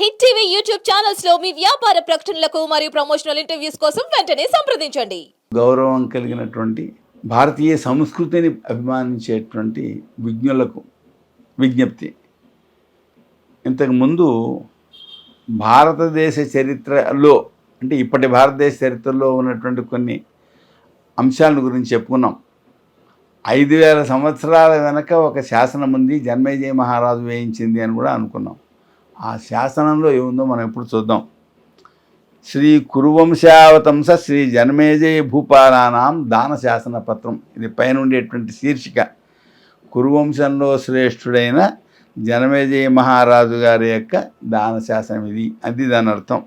Hit TV YouTube ఛానల్స్లో మీ వ్యాపార ప్రకటనలకు మరియు ప్రమోషనల్ ఇంటర్వ్యూస్ కోసం వెంటనే సంప్రదించండి. గౌరవం కలిగినటువంటి భారతీయ సంస్కృతిని అభిమానించేటువంటి విజ్ఞులకు విజ్ఞప్తి. ఇంతకుముందు భారతదేశ చరిత్రలో అంటే ఇప్పటి భారతదేశ చరిత్రలో ఉన్నటువంటి కొన్ని అంశాలను గురించి చెప్పుకున్నాం. ఐదు వేల సంవత్సరాల వెనక ఒక శాసనం ఉంది జన్మేజయ మహారాజు వేయించింది అని కూడా అనుకున్నాం. ఆ శాసనంలో ఏముందో మనం ఎప్పుడు చూద్దాం. శ్రీ కురువంశావతంస శ్రీ జన్మేజయ భూపాలానాం దాన శాసన పత్రం. ఇది పైన ఉండేటువంటి శీర్షిక. కురువంశంలో శ్రేష్ఠుడైన జనమేజయ మహారాజు గారి యొక్క దాన శాసనం ఇది. అది దాని అర్థం.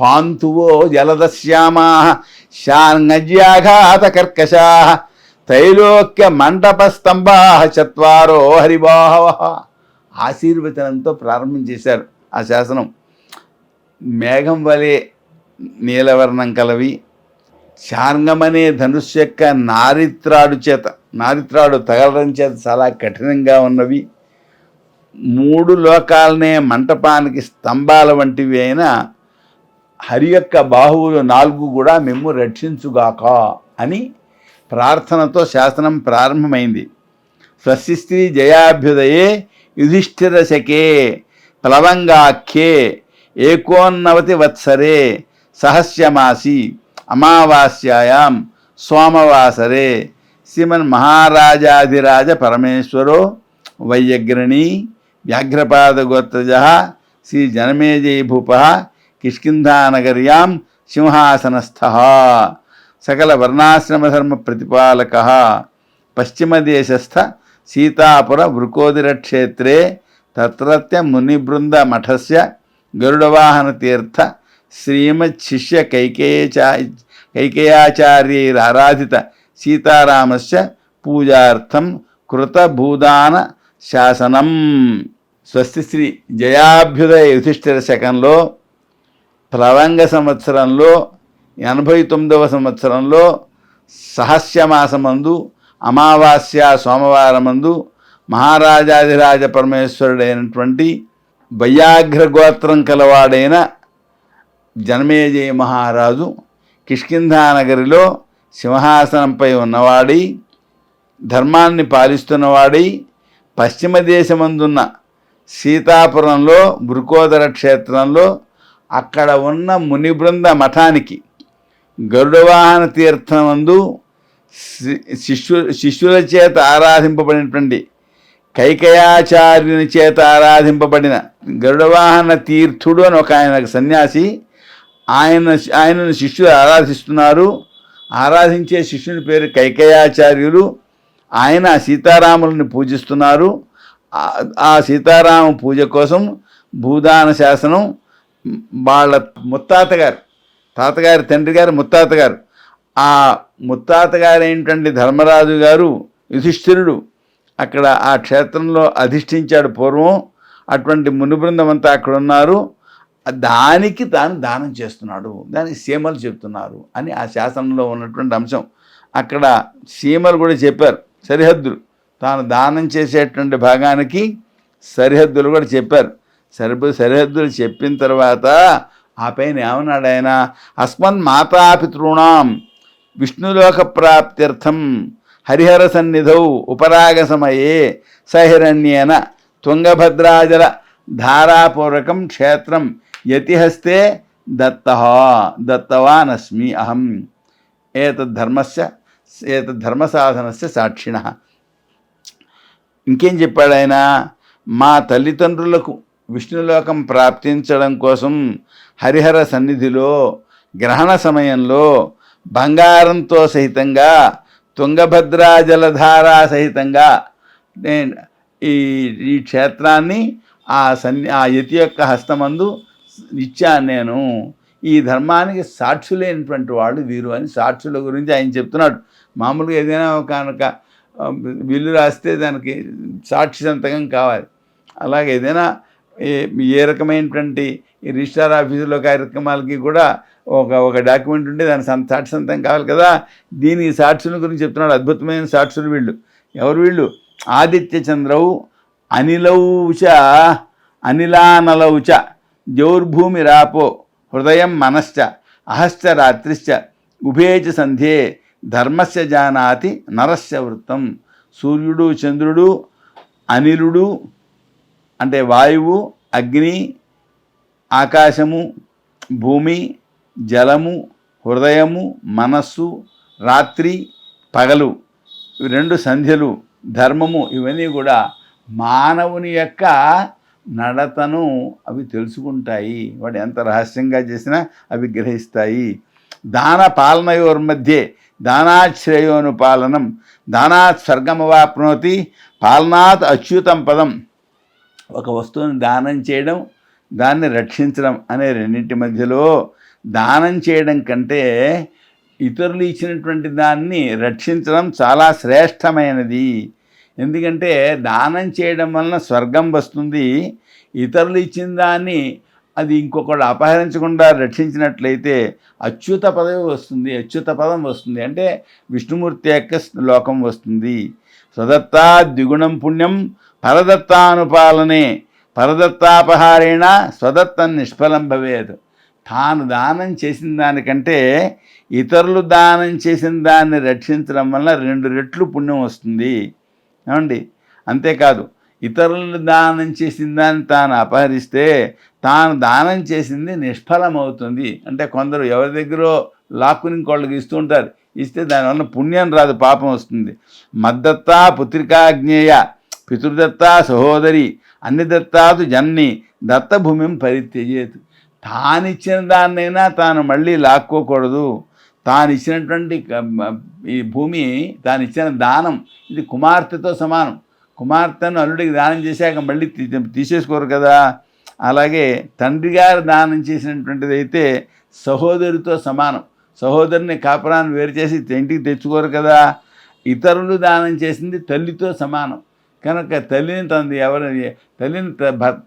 పాంతువో జలదశ్యామా శాంగజ్యాఘాత కర్కశా తైలోక్య మండప స్తంభా చత్వారో హరిబాహవ. ఆశీర్వచనంతో ప్రారంభం చేశారు ఆ శాసనం. మేఘం వలె నీలవర్ణం కలవి శార్ంగమనే ధనుష్ యొక్క నారిత్రాడు చేత నారిత్రాడు తగలడం చేత చాలా కఠినంగా ఉన్నవి. మూడు లోకాలనే మంటపానికి స్తంభాల వంటివి అయిన హరి యొక్క బాహువులు నాలుగు కూడా మేము రక్షించుగాక అని ప్రార్థనతో శాసనం ప్రారంభమైంది. స్వశిస్త్రీ జయాభ్యుదయే యుధిష్ఠిరశకే ప్లవంగాఖ్యే ఏకోన్నవతి వత్సరే సహస్యమాసి అమావాస్యాయాం సోమవాసరే. శ్రీమన్ మహారాజాధిరాజ పరమేశ్వరో వైయగ్రణి వ్యాఘ్రపాదగోత్రజ శ్రీ జనమేజయభూప కిష్కింధానగర్యాం సింహాసనస్థ. సకల వర్ణాశ్రమధర్మ ప్రతిపాలక. పశ్చిమదేశస్థ సీతాపుర వృకోదిరక్షేత్రే తత్రత్య మునిబృంద మఠస్య గరుడవాహన తీర్థ శ్రీమచ్చిష్య కైకేయచా కైకేయాచార్యైరారాధిత సీతారామస్య పూజార్థం కృతభూదాన శాసనం. స్వస్తి శ్రీ జయాభ్యుదయ యుధిష్ఠిర శకంలో ప్లవంగ సంవత్సరంలో ఎనభై తొమ్మిదవ సంవత్సరంలో సహస్యమాసమందు అమావాస్య సోమవారమందు మహారాజాధిరాజ పరమేశ్వరుడైనటువంటి వయ్యాఘ్ర గోత్రం కలవాడైన జనమేజయ మహారాజు కిష్కింధానగరిలో సింహాసనంపై ఉన్నవాడి ధర్మాన్ని పాలిస్తున్నవాడి పశ్చిమ దేశమందున్న సీతాపురంలో బృకోదర క్షేత్రంలో అక్కడ ఉన్న మునిబృంద మఠానికి గరుడవాహన తీర్థమందు శిష్యు శిష్యుల చేత ఆరాధింపబడినటువంటి కైకయాచార్యుని చేత ఆరాధింపబడిన గరుడవాహన తీర్థుడు అని ఒక ఆయన సన్యాసి. ఆయన ఆయనను శిష్యులు ఆరాధిస్తున్నారు. ఆరాధించే శిష్యుని పేరు కైకయాచార్యులు. ఆయన సీతారాములను పూజిస్తున్నారు. ఆ- సీతారామ పూజ కోసం భూదాన శాసనం వాళ్ళ ముత్తాతగారు తాతగారి తండ్రి గారు ముత్తాతగారు ఆ ముత్తాత గారు ఏంటంటే ధర్మరాజు గారు యుధిష్ఠిరుడు అక్కడ ఆ క్షేత్రంలో అధిష్ఠించాడు పూర్వం. అటువంటి మునిబృందం అంతా అక్కడ ఉన్నారు దానికి తాను దానం చేస్తున్నాడు. దానికి సీమలు చెప్తున్నారు అని ఆ శాసనంలో ఉన్నటువంటి అంశం. అక్కడ సీమలు కూడా చెప్పారు. సరిహద్దులు. తాను దానం చేసేటువంటి భాగానికి సరిహద్దులు కూడా చెప్పారు. సరిపో సరిహద్దులు చెప్పిన తర్వాత ఆ పైన ఏమన్నాడు ఆయన? అస్మన్ మాతాపితృణాం. విష్ణులోక ప్రాప్త్యర్థం హరిహర సన్నిధౌ ఉపరాగ సమయే సహిరణ్యేన తుంగభద్రాజల ధారాపూర్వకం క్షేత్రం యతిహస్తే దత్త దత్తవానస్మి అహం. ఏతద్ధర్మస్య ఏతద్ధర్మసాధనస్య సాక్షిణ. ఇంకేం చెప్పాడు ఆయన? మా తల్లిదండ్రులకు విష్ణులోకం ప్రాప్తించడం కోసం హరిహర సన్నిధిలో గ్రహణ సమయంలో బంగారంతో సహితంగా తుంగభద్రా జలధారా సహితంగా నేను ఈ ఈ క్షేత్రాన్ని ఆ సన్ని ఆ యతి యొక్క హస్తమందు ఇచ్చాను నేను. ఈ ధర్మానికి సాక్షులైనటువంటి వాళ్ళు వీరు అని సాక్షుల గురించి ఆయన చెప్తున్నాడు. మామూలుగా ఏదైనా కనుక విల్లు బిల్లు రాస్తే దానికి సాక్షి సంతకం కావాలి. అలాగే ఏదైనా ఏ ఏ రకమైనటువంటి ఈ రిజిస్టార్ ఆఫీసులో కార్యక్రమాలకి కూడా ఒక ఒక డాక్యుమెంట్ ఉంటే దాని సంత సాక్షి సంతం కావాలి కదా. దీని సాక్షుల గురించి చెప్తున్నాడు అద్భుతమైన సాక్షులు వీళ్ళు. ఎవరు వీళ్ళు? ఆదిత్య చంద్రవు అనిలౌచ అనిలానలౌచ జౌర్భూమిరాపో హృదయం మనశ్చ అహశ్చ రాత్రిశ్చ ఉభేచ సంధ్యే ధర్మస్య జానాతి నరస్య వృత్తం. సూర్యుడు చంద్రుడు అనిలుడు అంటే వాయువు అగ్ని ఆకాశము భూమి జలము హృదయము మనస్సు రాత్రి పగలు రెండు సంధ్యలు ధర్మము ఇవన్నీ కూడా మానవుని యొక్క నడతను అవి తెలుసుకుంటాయి. వాడు ఎంత రహస్యంగా చేసినా అవి గ్రహిస్తాయి. దాన పాలనయోర్ మధ్య దానాశ్రయోను పాలనం దానాత్ స్వర్గమవాప్నోతి పాలనాత్ అచ్యుతం పదం. ఒక వస్తువుని దానం చేయడం దాన్ని రక్షించడం అనే రెండింటి మధ్యలో దానం చేయడం కంటే ఇతరులు ఇచ్చినటువంటి దాన్ని రక్షించడం చాలా శ్రేష్టమైనది. ఎందుకంటే దానం చేయడం వలన స్వర్గం వస్తుంది. ఇతరులు ఇచ్చిన దాన్ని అది ఇంకొకడు అపహరించకుండా రక్షించినట్లయితే అచ్యుత పదవి వస్తుంది అచ్యుత పదం వస్తుంది. అంటే విష్ణుమూర్తి యొక్క లోకం వస్తుంది. స్వదత్తా ద్విగుణం పుణ్యం పరదత్తానుపాలనే పరదత్తాపహారేణ స్వదత్తం నిష్ఫలం భవేదు తాను దానం చేసిన దానికంటే ఇతరులు దానం చేసిన దాన్ని రక్షించడం వల్ల రెండు రెట్లు పుణ్యం వస్తుంది. ఏమండి? అంతేకాదు ఇతరులను దానం చేసిన దాన్ని తాను అపహరిస్తే తాను దానం చేసింది నిష్ఫలం అవుతుంది. అంటే కొందరు ఎవరి దగ్గరో లాక్కుని ఇంకోళ్ళకి ఇస్తూ ఉంటారు. ఇస్తే దానివల్ల పుణ్యం రాదు పాపం వస్తుంది. మద్దత్త పుత్రికాజ్ఞేయ పితృదత్త సహోదరి అన్ని దత్తాదు జన్ని దత్తభూమిం పరిత్యజేతు. తానిచ్చిన దాన్నైనా తాను మళ్ళీ లాక్కోకూడదు. తాను ఇచ్చినటువంటి ఈ భూమి తాను ఇచ్చిన దానం ఇది కుమార్తెతో సమానం. కుమార్తెను అల్లుడికి దానం చేశాక మళ్ళీ తీసేసుకోరు కదా. అలాగే తండ్రి గారు దానం చేసినటువంటిది అయితే సహోదరితో సమానం. సహోదరిని కాపురాన్ని వేరు చేసి ఇంటికి తెచ్చుకోరు కదా. ఇతరులు దానం చేసింది తల్లితో సమానం. కనుక తల్లిని తంది ఎవరు తల్లిని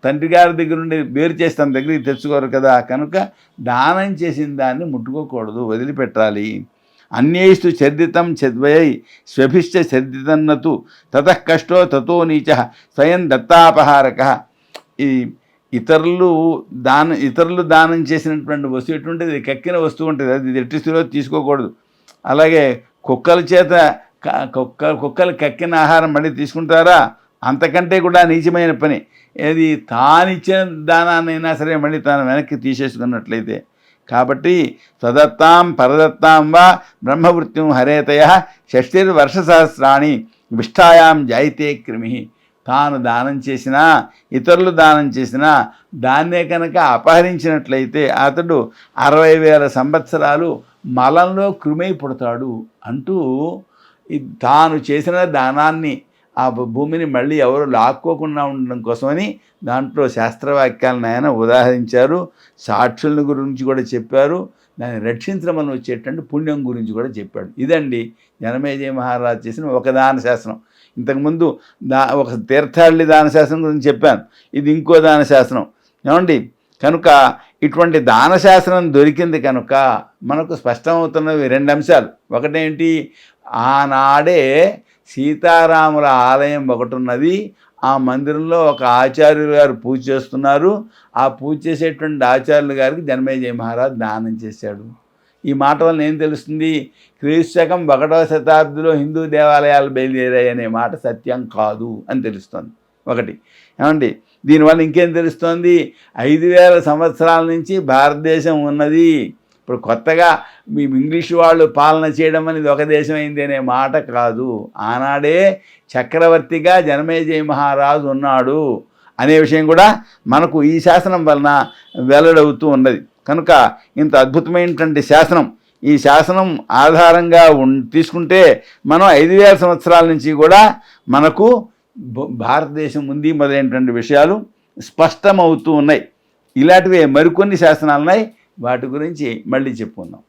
తండ్రి గారి దగ్గర నుండి వేరు చేసి తన దగ్గరికి తెచ్చుకోరు కదా కనుక దానం చేసిన దాన్ని ముట్టుకోకూడదు వదిలిపెట్టాలి. అన్యేస్తు చర్దితం చద్వయై స్వభిశ్చ చర్దితన్నతు తత కష్టో తతో నీచ స్వయం దత్తాపహారక. ఈ ఇతరులు దానం ఇతరులు దానం చేసినటువంటి వస్తువు ఎటువంటిది కక్కిన వస్తువు ఉంటుంది అది ఎట్టి స్థితిలో తీసుకోకూడదు. అలాగే కుక్కల చేత కుక్క కుక్కలు కక్కిన ఆహారం మళ్ళీ తీసుకుంటారా? అంతకంటే కూడా నీచమైన పని. ఏది తానిచ్చిన దానాన్నైనా సరే మళ్ళీ తాను వెనక్కి తీసేసుకున్నట్లయితే. కాబట్టి స్వదత్తాం పరదత్తాం వా బ్రహ్మవృత్తిం హరేతయ షష్టిర్వర్షసహస్రాణి విష్టాయాం జాయితే క్రిమి. తాను దానం చేసినా ఇతరులు దానం చేసినా దాన్నే కనుక అపహరించినట్లయితే అతడు అరవై వేల సంవత్సరాలు మలంలో కృమై పుడతాడు అంటూ తాను చేసిన దానాన్ని ఆ భూ- భూమిని మళ్ళీ ఎవరు లాక్కోకుండా ఉండడం కోసమని దాంట్లో శాస్త్రవాక్యాలను ఆయన ఉదాహరించారు. సాక్షుల గురించి కూడా చెప్పారు. దాన్ని రక్షించడం వచ్చేటువంటి పుణ్యం గురించి కూడా చెప్పాడు. ఇదండి జనమేజయ మహారాజు చేసిన ఒక దాన శాస్త్రం ఇంతకుముందు దా ఒక తీర్థాళ్ళి దాన శాస్త్రం గురించి చెప్పాను. ఇది ఇంకో దాన శాస్త్రం ఏమండి? కనుక ఇటువంటి దానశాస్త్రం దొరికింది కనుక మనకు స్పష్టమవుతున్నవి రెండు అంశాలు. ఒకటేంటి? ఆనాడే సీతారాముల ఆలయం ఒకటి ఉన్నది ఆ మందిరంలో ఒక ఆచార్యులు గారు పూజ చేస్తున్నారు. ఆ పూజ చేసేటువంటి ఆచార్యులు గారికి జన్మేజయ మహారాజ్ దానం చేశాడు. ఈ మాట వలన ఏం తెలుస్తుంది? క్రీస్తు శకం ఒకటవ శతాబ్దిలో హిందూ దేవాలయాలు బయలుదేరాయి అనే మాట సత్యం కాదు అని తెలుస్తుంది. ఒకటి. ఏమండి? దీనివల్ల ఇంకేం తెలుస్తోంది? ఐదు వేల సంవత్సరాల నుంచి భారతదేశం ఉన్నది. ఇప్పుడు కొత్తగా మీ ఇంగ్లీష్ వాళ్ళు పాలన చేయడం అనేది ఒక దేశం అయింది అనే మాట కాదు. ఆనాడే చక్రవర్తిగా జనమేజయ మహారాజు ఉన్నాడు అనే విషయం కూడా మనకు ఈ శాసనం వలన వెల్లడవుతూ ఉన్నది. కనుక ఇంత అద్భుతమైనటువంటి శాసనం. ఈ శాసనం ఆధారంగా తీసుకుంటే మనం ఐదు వేల సంవత్సరాల నుంచి కూడా మనకు భ- భారతదేశం ఉంది మొదలైనటువంటి విషయాలు స్పష్టమవుతూ ఉన్నాయి. ఇలాంటివే మరికొన్ని శాసనాలు ఉన్నాయి వాటి గురించి మళ్ళీ చెప్పుకుందాం.